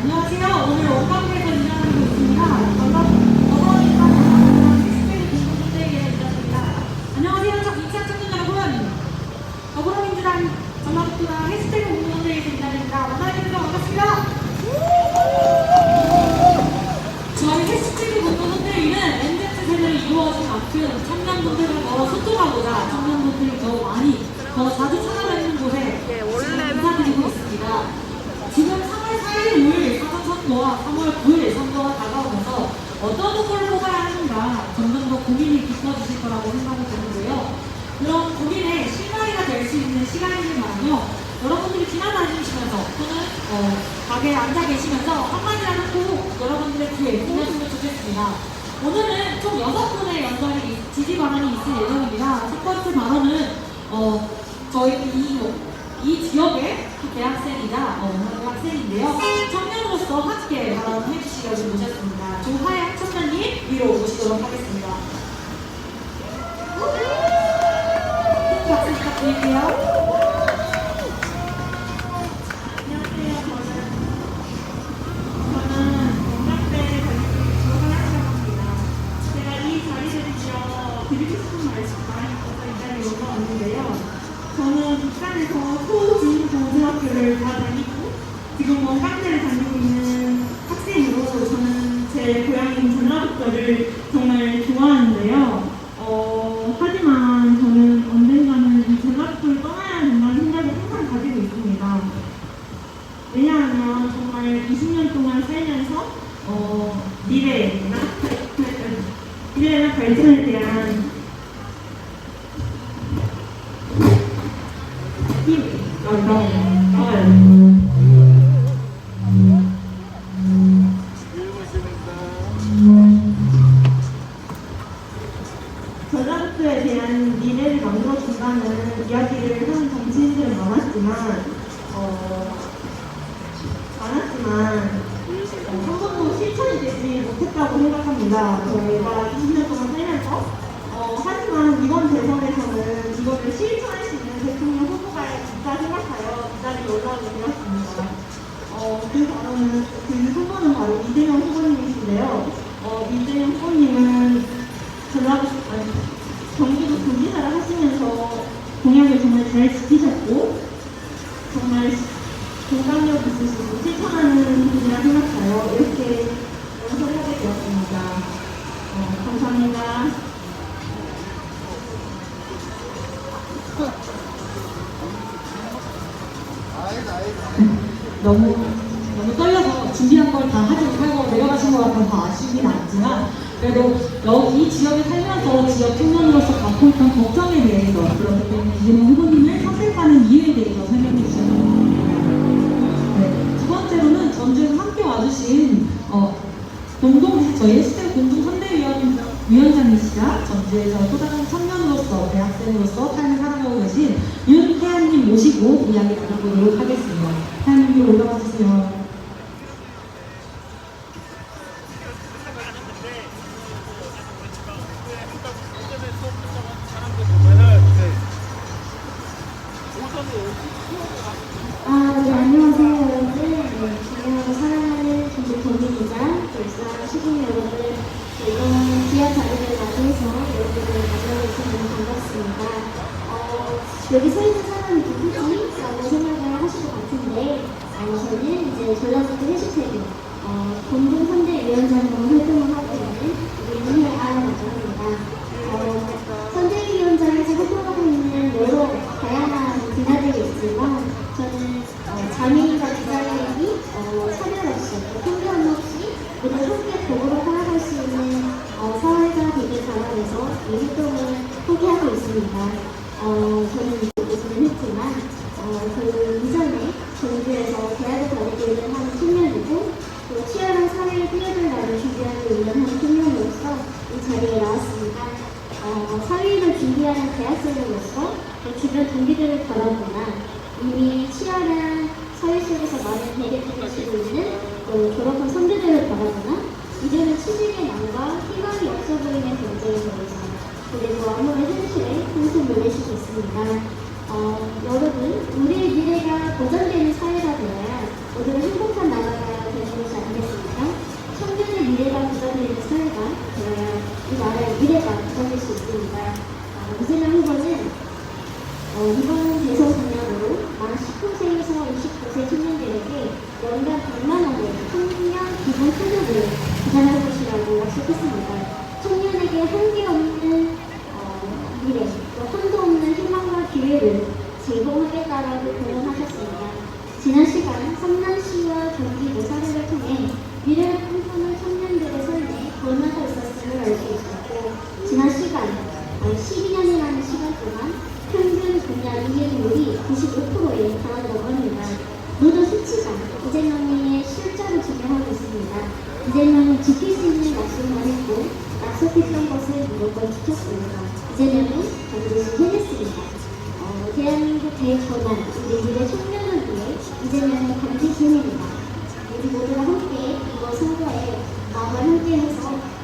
안녕하세요. 오늘 원광대에서 일하고 있습니다. 어버이과 스페인 공동대회에 일합니다. 안녕하세요. 저 2차 청년 여러분. 더불어민주당 전라북도당 해시태그 공동대회에서 일합니다. 만나주셔서 반갑습니다. 저희 해시태그 공동대회는 MZ 세대를 이루어진 만큼 청년분들과 더 소통하고자 청년분들이 더 많이, 더 자주 찾아뵙는 곳에 지금 인사드리고 있습니다. 지금 3월 4일 5일 사전 선거와 3월 9일 선거가 다가오면서 어떤 후보를 뽑아야 하는가 점점 더 고민이 깊어지실 거라고 생각이 드는데요. 그런 고민에 실마리가 될 수 있는 시간이지만요. 여러분들이 지나다니시면서 또는 어, 가게에 앉아 계시면서 한마디라도 꼭 여러분들의 귀에 들려주면 좋겠습니다. 오늘은 총 6분의 연설이 지지 발언이 있을 예정입니다. 첫 번째 발언은 어, 저희 이, 이 지역의 대학생이자 어, 학생인데요. 청년으로서 함께 발언해 주시려고 모셨습니다. 조하영 청년님 위로 모시도록 하겠습니다. 큰 박수 부탁드릴게요. 왜냐하면 정말 20년 동안 살면서 어, 미래나 미래나 발전에 대한 힘, 아, 많았지만 어, 한 번도 실천이 되지 못했다고 생각합니다. 저희가 20년 동안 살면서 어, 하지만 이번 대선에서는 이거를 실천 공감력 있으시고 실천하는 분이라 생각하여 이렇게 연설하게 되었습니다. 어, 감사합니다. 너무 너무 떨려서 준비한 걸 다 하지 못하고 내려가신 것 같아서 아쉽긴 않지만 그래도 여기 이 지역에 살면서 지역 청년으로서 갖고 있던 걱정에 대해서 그렇기 때문에 이재명 후보님을 선택하는 이유에 대해서 설명해 주셨습니다. 어, 공동 저희 ST 공동 선대위원 위원장이시자 전주에서 또 다른 청년으로서 대학생으로서 삶을 살아가고 계신 윤태환님 모시고 이야기 나눠보도록 하겠습니다. 위로 올라와 주세요. 이제 전라북도 해시태그, 어, 공동선대위원장으로 준비하는 대학생으로서 또 주변 동기들을 바라보나 이미 치열한 사회 속에서 많은 배려를 지고 있는 또 졸업한 선배들을 바라보나 이제는 취직의 난과 희망이 없어 보이는 경쟁에 대해서 그리고 아무런 현실에 한숨을 내쉬고 있습니다. 어, 여러분, 우리의 미래가 보장되는 사회가 되어야 모두가 행복한 나라가 되는 것이 아니겠습니까? 청년의 미래가 보장되는 사회가 되어야 이 나라의 미래가 보장될 수 있습니다. 어, 이재명 후보는 어, 이번 대선 공약으로 만 19세에서 29세 청년들에게 연간 100만 원의 청년 기본 소득을 부담할 것이라고 약속했습니다. 청년에게 한계 없는 어, 미래, 또 한도 없는 희망과 기회를 제공하겠다라고 공언하셨습니다. 이제는 지킬 수 있는 약속만 했고 약속했던 것을 무조건 지켰습니다. 이제는 전쟁을 해냈습니다. 어, 대한민국 대권한 우리들의 청년을 위해 이제는 반드시 해냅니다. 우리 모두가 함께 이번 선거에 마음을 함께해서